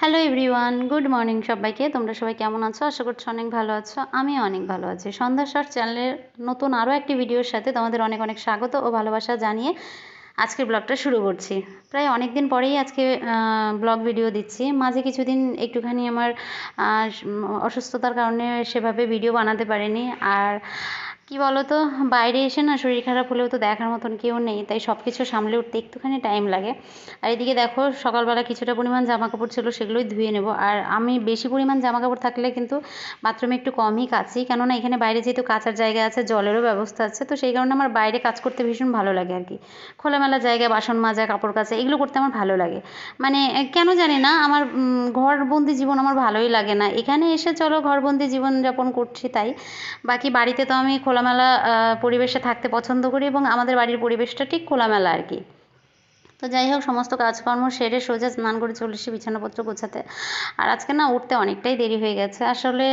Hello everyone good morning সবাইকে। তোমরা সবাই কেমন আছো? আশা করছি অনেক ভালো আছো। আমি অনেক ভালো আছি। সন্ধ্যা শর্ট চ্যানেলের নতুন আরও একটি ভিডিওর সাথে তোমাদের অনেক অনেক স্বাগত ও ভালোবাসা জানিয়ে আজকের ব্লগটা শুরু করছি। প্রায় অনেক দিন পরেই আজকে ব্লগ ভিডিও দিচ্ছি। মাঝে কিছুদিন একটুখানি আমার অসুস্থতার কারণে সেভাবে ভিডিও বানাতে পারিনি। আর কি বলতো? বাইরে এসে না শরীর খারাপ হলেও তো দেখার মতন কেউ নেই, তাই সব কিছু সামলে উঠতে একটুখানি টাইম লাগে। আর এদিকে দেখো, সকালবেলা কিছুটা পরিমাণ জামা কাপড় ছিল, সেগুলোই ধুয়ে নেব। আর আমি বেশি পরিমাণ জামা কাপড় থাকলে কিন্তু বাথরুমে একটু কমই কাচি, কেননা এখানে বাইরে যেহেতু কাচার জায়গা আছে, জলেরও ব্যবস্থা আছে, তো সেই কারণে আমার বাইরে কাজ করতে ভীষণ ভালো লাগে আর কি। খোলামেলা জায়গায় বাসন মাজা, কাপড় কাচা, এগুলো করতে আমার ভালো লাগে। মানে কেন জানি না, আমার ঘরবন্দি জীবন আমার ভালোই লাগে না। এখানে এসে চলো, ঘরবন্দি জীবনযাপন করছি তাই। বাকি বাড়িতে তো আমি খোলামেলা পরিবেশে থাকতে পছন্দ করি এবং আমাদের বাড়ির পরিবেশটা ঠিক খোলামেলা আর কি। তো যাই হোক, সমস্ত কাজকর্ম সেরে সোজা স্নান করে চলে এসেছি বিছানাপত্র গোছাতে। আর আজকে না উঠতে অনেকটাই দেরি হয়ে গেছে। আসলে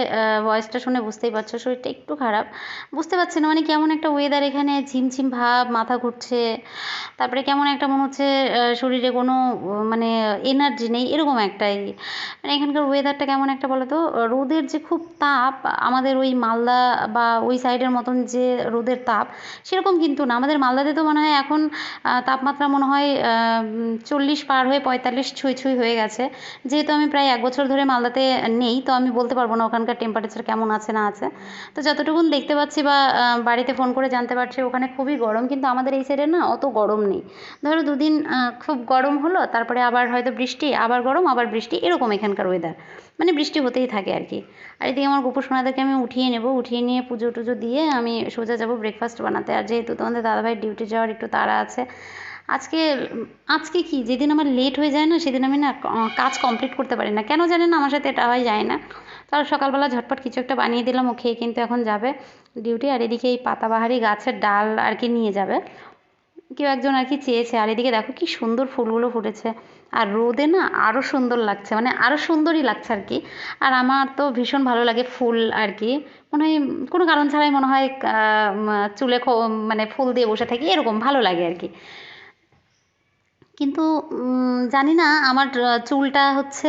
ভয়েসটা শুনে বুঝতেই পারছ, শরীরটা একটু খারাপ। বুঝতে পারছি না মানে কেমন একটা ওয়েদার এখানে, ঝিমঝিম ভাব, মাথা ঘুরছে। তারপরে কেমন একটা মনে হচ্ছে শরীরে কোনো মানে এনার্জি নেই, এরকম একটাই। মানে এখানকার ওয়েদারটা কেমন একটা বলো তো, রোদের যে খুব তাপ, আমাদের ওই মালদা বা ওই সাইডের মতন যে রোদের তাপ, সেরকম কিন্তু না। আমাদের মালদাতে তো মনে হয় এখন তাপমাত্রা মনে হয় চল্লিশ পার হয়ে পঁয়তাল্লিশ ছুঁই ছুঁই হয়ে গেছে। যেহেতু আমি প্রায় এক বছর ধরে মালদাতে নেই, তো আমি বলতে পারব না ওখানকার টেম্পারেচার কেমন আছে না আছে। তো যতটুকুন দেখতে পাচ্ছি বা বাড়িতে ফোন করে জানতে পারছি, ওখানে খুবই গরম, কিন্তু আমাদের এই সাইডে না অত গরম নেই। ধরো দুদিন খুব গরম হলো, তারপরে আবার হয়তো বৃষ্টি, আবার গরম, আবার বৃষ্টি, এরকম এখানকার ওয়েদার মানে বৃষ্টি হতেই থাকে আর কি। আর এদিকে আমার গোপু সোনাদেরকে আমি উঠিয়ে নেব, উঠিয়ে নিয়ে পুজো টুজো দিয়ে আমি সোজা যাব ব্রেকফাস্ট বানাতে। আর যেহেতু তোমাদের দাদাভাই ডিউটি যাওয়ার একটু তাড়া আছে আজকে আজকে কি? যেদিন আমার লেট হয়ে যায় না, সেদিন আমি না কাজ কমপ্লিট করতে পারি না। কেন জানেন আমার সাথে এটা হয়, যায় না। তার সকালবেলা ঝটপট কিছু একটা বানিয়ে দিলাম, ও খেয়ে কিন্তু এখন যাবে ডিউটি আর এদিকে এই পাতাবাহারি গাছের ডাল আর কি নিয়ে যাবে। কেউ একজন আর কি চেয়েছে, আর এদিকে দেখো কি সুন্দর ফুলগুলো ফুটেছে। আর রোদে না আরও সুন্দর লাগছে মানে আরও সুন্দরই লাগছে আর কি। আর আমার তো ভীষণ ভালো লাগে ফুল আর কি। মনে হয় কোনো কারণ ছাড়াই মনে হয় চুলে মানে ফুল দিয়ে বসে থাকি, এরকম ভালো লাগে আর কি। কিন্তু জানি না আমার চুলটা হচ্ছে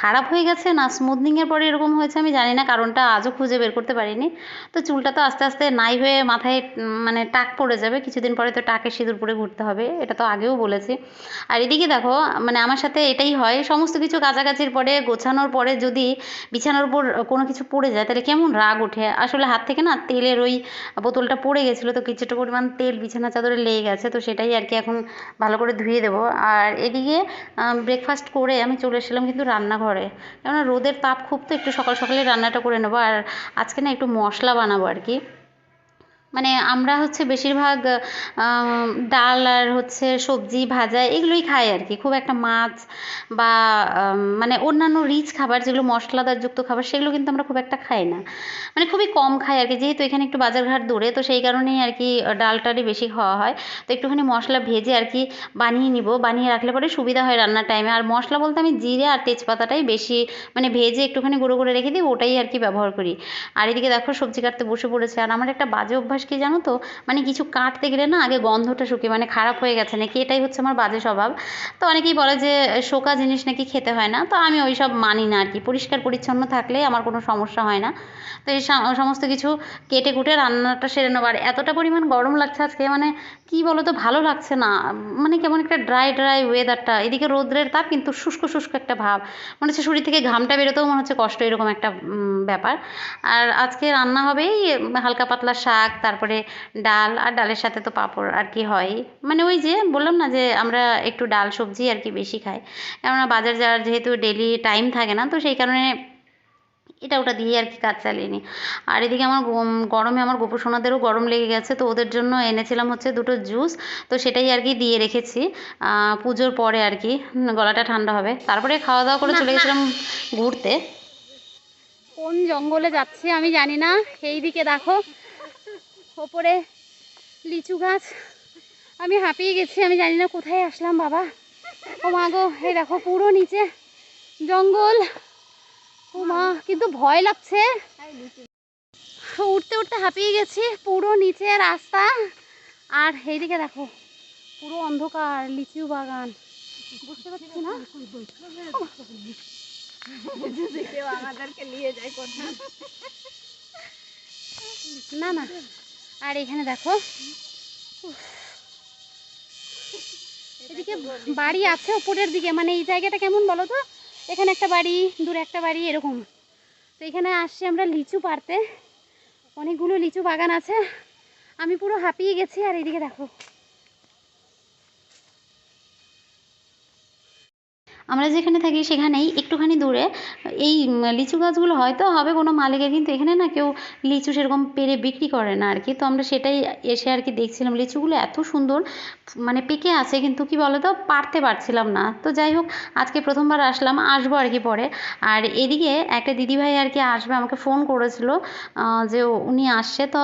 খারাপ হয়ে গেছে না স্মুথনিংয়ের পরে এরকম হয়েছে আমি জানি না, কারণটা আজও খুঁজে বের করতে পারিনি। তো চুলটা তো আস্তে আস্তে নাই হয়ে মাথায় মানে টাক পড়ে যাবে, কিছুদিন পরে তো টাকে সিঁদুর পরে ঘুরতে হবে, এটা তো আগেও বলেছি। আর এদিকে দেখো মানে আমার সাথে এটাই হয়, সমস্ত কিছু কাছাকাছির পরে, গোছানোর পরে যদি বিছানার উপর কোনো কিছু পড়ে যায়, তাহলে কেমন রাগ ওঠে? আসলে হাত থেকে না তেলের ওই বোতলটা পড়ে গেছিল, তো কিছুটা পরিমাণ তেল বিছানা চাদরে লেগে গেছে, তো সেটাই আর কি এখন ভালো করে ধুয়ে দেবো। আর এদিকে ব্রেকফাস্ট করে আমি চলে এসেছিলাম কিন্তু রান্নাঘরে। কেননা রোদের তাপ খুব তো একটু সকাল সকালে রান্নাটা করে নেব। আর আজকে না একটু মশলা বানাবো আর কি। মানে আমরা হচ্ছে বেশিরভাগ ডাল আর হচ্ছে সবজি, ভাজা এগুলোই খাই আর কি। খুব একটা মাছ বা মানে অন্যান্য রিচ খাবার যেগুলো মশলাদার যুক্ত খাবার সেগুলো কিন্তু আমরা খুব একটা খাই না। মানে খুবই কম খাই আর কি। যেহেতু এখানে একটু বাজারঘাট দূরে, তো সেই কারণেই আর কি ডালটারই বেশি খাওয়া হয়। তো একটুখানি মশলা ভেজে আর কি বানিয়ে নিব। বানিয়ে রাখলে পরে সুবিধা হয় রান্নার টাইমে আর মশলা বলতে আমি জিরে আর তেজপাতাটাই বেশি মানে ভেজে একটুখানি গুঁড়ো করে রেখে দিই, ওটাই আর কি ব্যবহার করি। আর এদিকে দেখো সবজি কাটতে বসে পড়েছে। আর আমার একটা বাজে অভ্যাস কি জানো তো? মানে কিছু কাটতে গেলে না আগে গন্ধটা শুকে মানে খারাপ হয়ে গেছে নাকি? এটাই হচ্ছে আমার বাজে স্বভাব। তো অনেকেই বলে যে, শোকা জিনিস নাকি খেতে হয় না? তো আমি ওই সব মানি না আর কি পরিষ্কার পরিচ্ছন্ন থাকলে আমার কোনো সমস্যা হয় না। তো এই সমস্ত কিছু কেটে কুটে রান্নাটা সেরে নেব। আর এতটা পরিমাণ গরম লাগছে আজকে মানে কি বলো তো ভালো লাগছে না। মানে কেমন একটা ড্রাই ড্রাই ওয়েদারটা। এদিকে রৌদ্রের তাপ কিন্তু শুষ্ক শুষ্ক একটা ভাব। মনে হচ্ছে শরীর থেকে ঘামটা বেরোতেও মনে হচ্ছে কষ্ট, এরকম একটা ব্যাপার। আর আজকে রান্না হবেই হালকা পাতলা শাক তারপরে ডাল আর ডালের সাথে তো পাঁপড় আর কি হয়। মানে ওই যে বললাম না যে আমরা একটু ডাল সবজি আর কি বেশি খাই। কেননা বাজার যাওয়ার যেহেতু ডেলি টাইম থাকে না, তো সেই কারণে এটা ওটা দিয়ে আর কি কাজ চালিয়ে নিই। আর এদিকে আমার গরমে আমার গোপু সোনাদেরও গরম লেগে গেছে, তো ওদের জন্য এনেছিলাম হচ্ছে দুটো জুস, তো সেটাই আর কি দিয়ে রেখেছি। পুজোর পরে আর কি গলাটা ঠান্ডা হবে। তারপরে খাওয়া দাওয়া করে চলে গেছিলাম ঘুরতে। কোন জঙ্গলে যাচ্ছি আমি জানি না এই দিকে দেখো। ওপরে লিচু গাছ। আমি হাঁপিয়ে গেছি আমি জানি না কোথায় আসলাম বাবা। ও মা গো এই দেখো পুরো নিচে জঙ্গল। ও মা কিন্তু ভয় লাগছে। উঠতে উঠতে হাঁপিয়ে গেছি পুরো নিচে রাস্তা। আর এইদিকে দেখো পুরো অন্ধকার লিচু বাগান। বুঝতে পারছি না? আমাদেরকে নিয়ে যায় না না। আর এখানে দেখো। এদিকে বাড়ি আছে উপরের দিকে। মানে এই জায়গাটা কেমন বলো তো? এখানে একটা বাড়ি দূরে একটা বাড়ি এরকম। তো এখানে আসছি আমরা লিচু পারতে অনেকগুলো লিচু বাগান আছে। আমি পুরো হাঁপিয়ে গেছি আর এদিকে দেখো। আমরা যেখানে থাকি সেখানেই একটুখানি দূরে, এই লিচু গাছগুলো হয়তো হবে কোনো মালিকের, কিন্তু এখানে না কেউ লিচু সেরকম পেরে বিক্রি করে না আর কি। তো আমরা সেটাই এসে আর কি দেখছিলাম। লিচুগুলো এত সুন্দর মানে পেকে আছে কিন্তু কি বলো তো পারতে পারছিলাম না। তো যাই হোক, আজকে প্রথমবার আসলাম, আসব আর কি পরে। আর এদিকে একটা দিদিভাই আর কি আসবে, আমাকে ফোন করেছিল যে উনি আসছে। তো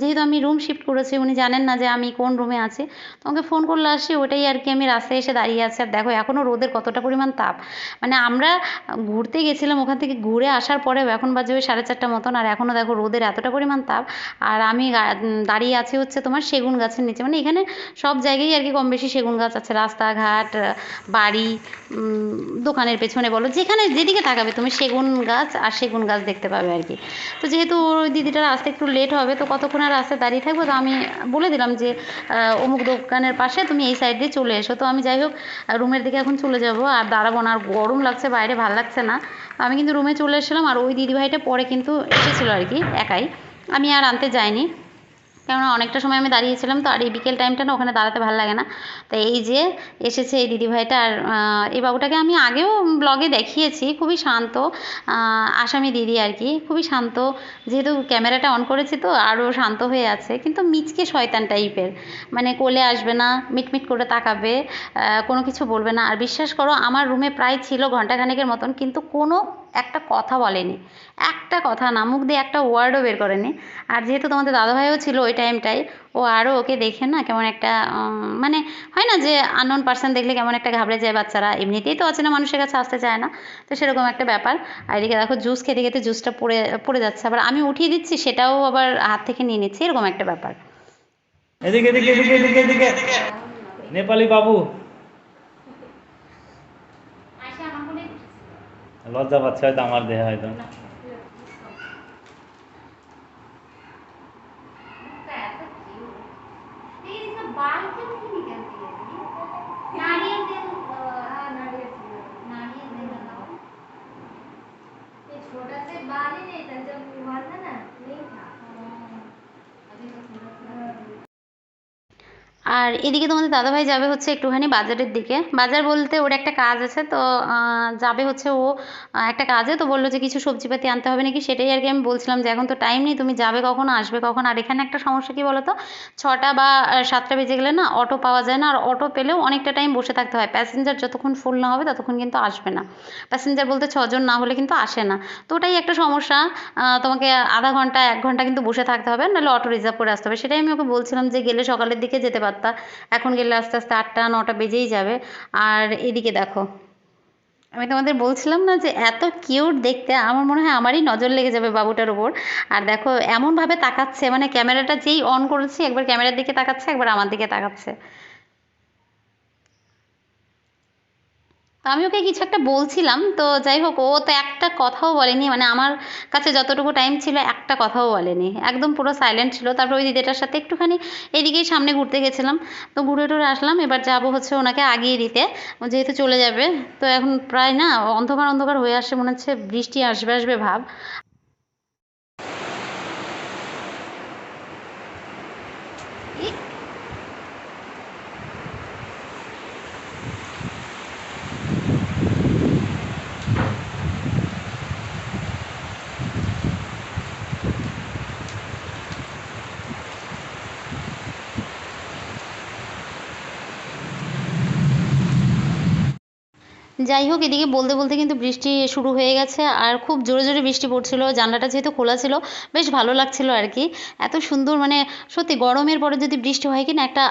যেহেতু আমি রুম শিফট করেছি, উনি জানেন না যে আমি কোন রুমে আছি। তো আমাকে ফোন করলে আসছি ওটাই আর কি আমি রাস্তায় এসে দাঁড়িয়ে আছি। আর দেখো এখনও রোদের কতটা পরিমাণ তাপ। মানে আমরা ঘুরতে গেছিলাম ওখান থেকে ঘুরে আসার পরেও এখন বাজে ওই সাড়ে চারটা মতন আর এখনও দেখো রোদের এতটা পরিমাণ তাপ। আর আমি দাঁড়িয়ে আছি হচ্ছে তোমার সেগুন গাছের নিচে। মানে এখানে সব জায়গায় আর কি কম বেশি সেগুন গাছ আছে। রাস্তাঘাট, বাড়ি দোকানের পেছনে বলো, যেখানে যেদিকে তাকাবে তুমি সেগুন গাছ আর সেগুন গাছ দেখতে পাবে আর কি। তো যেহেতু ওই দিদিটার আসতে একটু লেট হবে, তো কতক্ষণ আর রাস্তায় দাঁড়িয়ে থাকব? তো আমি বলে দিলাম যে অমুক দোকানের পাশে তুমি এই সাইড দিয়ে চলে এসো। তো আমি যাই হোক, রুমের দিকে এখন চলে যাব। আর দাঁড়াবো না, আর গরম লাগছে, বাইরে ভালো লাগছে না। আমি কিন্তু রুমে চলে এসেছিলাম, আর ওই দিদিভাইটা পরে কিন্তু এসেছিল আর কি, একাই। আমি আর আনতে যাইনি। কেননা অনেকটা সময় আমি দাঁড়িয়েছিলাম, তো আর এই বিকেল টাইমটা না ওখানে দাঁড়াতে ভালো লাগে না। তো এই যে এসেছে এই দিদিভাইটা আর এই বাবুটাকে আমি আগেও ব্লগে দেখিয়েছি, খুবই শান্ত আসামি দিদি আর কি, খুবই শান্ত। যেহেতু ক্যামেরাটা অন করেছি তো, আরও শান্ত হয়ে আছে, কিন্তু মিচকে শয়তান টাইপের মানে কোলে আসবে না, মিটমিট করে তাকাবে কোনো কিছু বলবে না। আর বিশ্বাস করো, আমার রুমে প্রায় ছিল ঘন্টাখানেকের মতন, কিন্তু কোনো একটা কথা বলেনি। একটা কথা না, মুখ দিয়ে একটা ওয়ার্ডও বের করেনি। আর যেহেতু তোমাদের দাদাভাইও ছিল ওই টাইমটায় ও আরও ওকে দেখে না কেমন একটা মানে হয় না যে আননোন পার্সন দেখলে কেমন একটা ঘাবড়ে যায় বাচ্চারা, এমনিতেই তো অচেনা মানুষের কাছে আসতে চায় না। তো সেরকম একটা ব্যাপার। আর এদিকে দেখো জুস খেতে খেতে জুসটা পড়ে পড়ে যাচ্ছে। আবার আমি উঠিয়ে দিচ্ছি, সেটাও আবার হাত থেকে নিয়ে নিচ্ছি, এরকম একটা ব্যাপার। এদিকে এদিকে এদিকে এদিকে। নেপালি বাবু। লজ্জা পাচ্ছে হয়তো আমার দেহে হয়তো। আর এদিকে তোমাদের দাদাভাই যাবে হচ্ছে একটুখানি বাজারের দিকে। বাজার বলতে ওর একটা কাজ আছে, তো যাবে হচ্ছে ও একটা কাজে। তো বলল যে কিছু সবজিপাতি আনতে হবে নাকি সেটাই আর কি আমি বলছিলাম যে এখন তো টাইম নেই, তুমি যাবে কখন, আসবে কখন? আর এখানে একটা সমস্যা কি বলো তো ছটা বা সাতটা বেজে গেলে না অটো পাওয়া যায় না। আর অটো পেলেও অনেকটা টাইম বসে থাকতে হয়। প্যাসেঞ্জার যতক্ষণ ফুল না হবে ততক্ষণ কিন্তু আসবে না। প্যাসেঞ্জার বলতে ছজন না হলে কিন্তু আসে না। তো ওটাই একটা সমস্যা। তোমাকে আধা ঘণ্টা, এক ঘণ্টা কিন্তু বসে থাকতে হবে। নাহলে অটো রিজার্ভ করে আসতে হবে। সেটাই আমি ওকে বলছিলাম যে গেলে সকালের দিকে যেতে পারতা। এখন গেলে আস্তে আস্তে আটটা, নটা বেজেই যাবে। আর এদিকে দেখো, আমি তোমাদের বলছিলাম না যে এত কিউট দেখতে, আমার মনে হয় আমারই নজর লেগে যাবে বাবুটার উপর। আর দেখো, এমনভাবে তাকাচ্ছে মানে ক্যামেরাটা যেই অন করেছি, একবার ক্যামেরার দিকে তাকাচ্ছে, একবার আমার দিকে তাকাচ্ছে। তো আমি ওকে কিছু একটা বলছিলাম, তো যাই হোক, ও তো একটা কথাও বলেনি মানে আমার কাছে যতটুকু টাইম ছিল একটা কথাও বলেনি। একদম পুরো সাইলেন্ট ছিল। তারপর ওই দিদিটার সাথে একটুখানি এদিকেই সামনে ঘুরতে গেছিলাম। তো ঘুরে টুরে আসলাম, এবার যাব হচ্ছে ওনাকে আগিয়ে দিতে। যেহেতু চলে যাবে, তো এখন প্রায় না, অন্ধকার অন্ধকার হয়ে আসে মনে হচ্ছে বৃষ্টি আসবে আসবে ভাব। যাই হোক, এদিকে বলতে বলতে কিন্তু বৃষ্টি শুরু হয়ে গেছে আর খুব জোরে জোরে বৃষ্টি পড়ছিল। জানলাটা যেহেতু খোলা ছিল, বেশ ভালো লাগছিল আর কি। এত সুন্দর মানে সত্যি গরমের পরে যদি বৃষ্টি হয় কি না একটা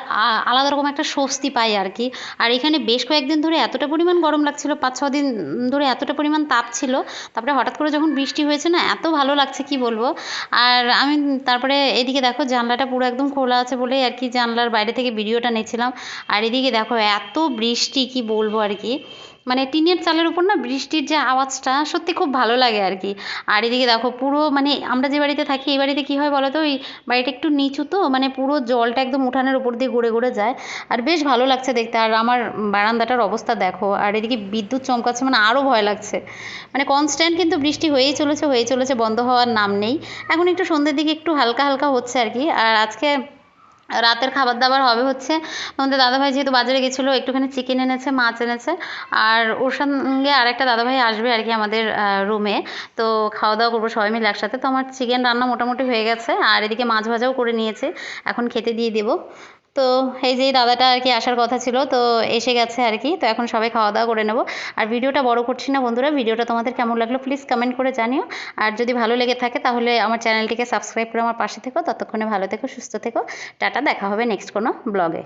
আলাদা রকম একটা স্বস্তি পাই আর কি। আর এখানে বেশ কয়েকদিন ধরে এতটা পরিমাণ গরম লাগছিল, পাঁচ ছ দিন ধরে এতটা পরিমাণ তাপ ছিল। তারপরে হঠাৎ করে যখন বৃষ্টি হয়েছে না, এত ভালো লাগছে কি বলব? আর আমি তারপরে এদিকে দেখো, জানলাটা পুরো একদম খোলা আছে বলে আর কি জানলার বাইরে থেকে ভিডিওটা নিয়েছিলাম আর এদিকে দেখো, এত বৃষ্টি কি বলব আর কি। মানে টিনের চালের উপর না বৃষ্টির যে আওয়াজটা সত্যি খুব ভালো লাগে আর কি আর এদিকে দেখো পুরো মানে আমরা যে বাড়িতে থাকি, এই বাড়িতে কী হয় বলো তো ওই বাড়িটা একটু নিচু তো মানে পুরো জলটা একদম উঠানের উপর দিয়ে ঘুরে ঘুরে যায়। আর বেশ ভালো লাগছে দেখতে। আর আমার বারান্দাটার অবস্থা দেখো। আর এদিকে বিদ্যুৎ চমকাচ্ছে মানে আরও ভয় লাগছে। মানে কনস্ট্যান্ট কিন্তু বৃষ্টি হয়েই চলেছে হয়েই চলেছে, বন্ধ হওয়ার নাম নেই। এখন একটু সন্ধ্যের দিকে একটু হালকা হালকা হচ্ছে আর কি আর আজকে রাতের খাবার দাবার হবে হচ্ছে। আমাদের দাদাভাই যেহেতু বাজারে গেছিল, একটুখানি চিকেন এনেছে, মাছ এনেছে, আর ওর সঙ্গে আরেকটা দাদাভাই আসবে আর কি আমাদের রুমে তো খাওয়া দাওয়া করব সবাই মিলে একসাথে। তো আমার চিকেন রান্না মোটামুটি হয়ে গেছে, আর এদিকে মাছ ভাজাও করে নিয়েছে, এখন খেতে দিয়ে দেবো। তো এই যে দাদাটা আর কি আসার কথা ছিল, তো এসে গেছে আর কি। তো এখন সবাই খাওয়া দাওয়া করে নেব। আর ভিডিওটা বড় করছি না বন্ধুরা, ভিডিওটা তোমাদের কেমন লাগল প্লিজ কমেন্ট করে জানিও। আর যদি ভালো লেগে থাকে তাহলে আমার চ্যানেলটিকে সাবস্ক্রাইব করে আমার পাশে থেকো। ততক্ষণে ভালো থেকো, সুস্থ থেকো। টাটা, দেখা হবে নেক্সট কোনো ব্লগে